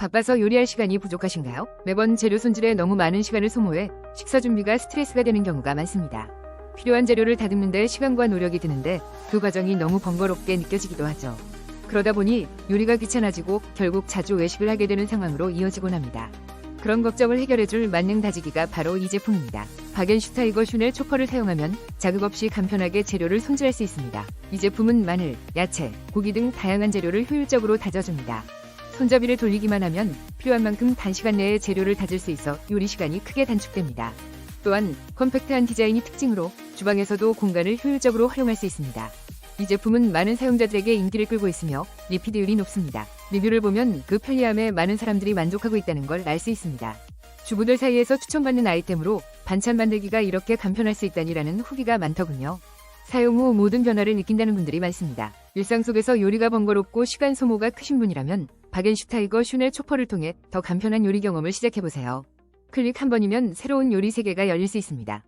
바빠서 요리할 시간이 부족하신가요? 매번 재료 손질에 너무 많은 시간을 소모해 식사 준비가 스트레스가 되는 경우가 많습니다. 필요한 재료를 다듬는데 시간과 노력이 드는데 그 과정이 너무 번거롭게 느껴지기도 하죠. 그러다 보니 요리가 귀찮아지고 결국 자주 외식을 하게 되는 상황으로 이어지곤 합니다. 그런 걱정을 해결해줄 만능 다지기가 바로 이 제품입니다. 바겐슈타이거 슈넬 초퍼를 사용하면 자극 없이 간편하게 재료를 손질할 수 있습니다. 이 제품은 마늘, 야채, 고기 등 다양한 재료를 효율적으로 다져줍니다. 손잡이를 돌리기만 하면 필요한 만큼 단시간 내에 재료를 다질 수 있어 요리 시간이 크게 단축됩니다. 또한 컴팩트한 디자인이 특징으로 주방에서도 공간을 효율적으로 활용할 수 있습니다. 이 제품은 많은 사용자들에게 인기를 끌고 있으며 리피드율이 높습니다. 리뷰를 보면 그 편리함에 많은 사람들이 만족하고 있다는 걸 알 수 있습니다. 주부들 사이에서 추천받는 아이템으로 반찬 만들기가 이렇게 간편할 수 있다니라는 후기가 많더군요. 사용 후 모든 변화를 느낀다는 분들이 많습니다. 일상 속에서 요리가 번거롭고 시간 소모가 크신 분이라면 바겐슈타이거 슈넬 초퍼를 통해 더 간편한 요리 경험을 시작해보세요. 클릭 한 번이면 새로운 요리 세계가 열릴 수 있습니다.